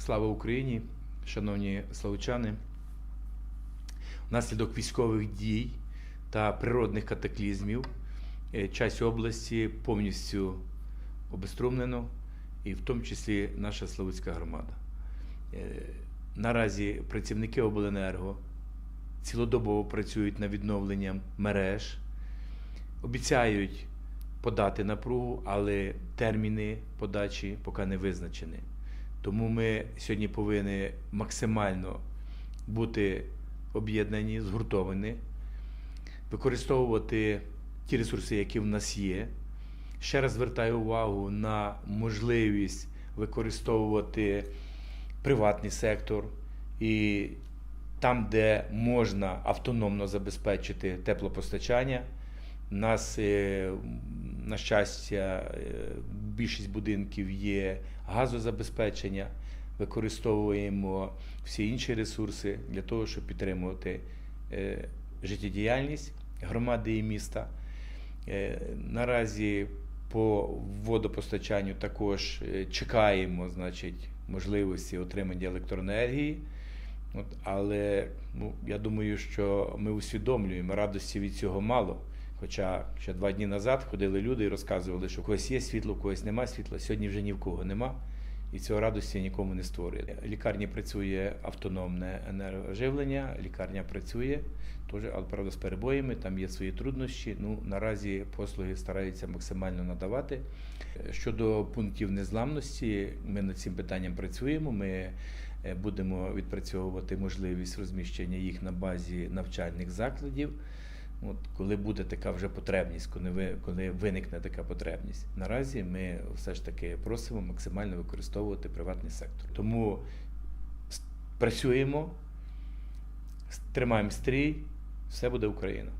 Слава Україні, шановні славучани. Внаслідок військових дій та природних катаклізмів е, часть області повністю обеструмлено, і в тому числі наша Славутська громада. Е, Наразі працівники обленерго цілодобово працюють над відновленням мереж, обіцяють подати напругу, але терміни подачі поки не визначені. Тому ми сьогодні повинні максимально бути об'єднані, згуртовані, використовувати ті ресурси, які в нас є. Ще раз звертаю увагу на можливість використовувати приватний сектор і там, де можна автономно забезпечити теплопостачання. Нас, е, на щастя, е, більшість будинків є газозабезпечення, використовуємо всі інші ресурси для того, щоб підтримувати е, життєдіяльність громади і міста. Е, Наразі по водопостачанню також чекаємо значить, можливості отримання електроенергії. От, але ну, я думаю, що ми усвідомлюємо, радості від цього мало. Хоча ще два дні назад ходили люди і розказували, що у когось є світло, у когось немає світла. Сьогодні вже ні в кого нема, і цього радості нікому не створює. Лікарні працює автономне енергоживлення, лікарня працює, теж, але правда з перебоями, там є свої труднощі. Ну, наразі послуги стараються максимально надавати. Щодо пунктів незламності, ми над цим питанням працюємо. Ми е, будемо відпрацьовувати можливість розміщення їх на базі навчальних закладів. От коли буде така вже потребність, коли ви коли виникне така потребність, наразі ми все ж таки просимо максимально використовувати приватний сектор. Тому працюємо, тримаємо стрій, все буде Україна.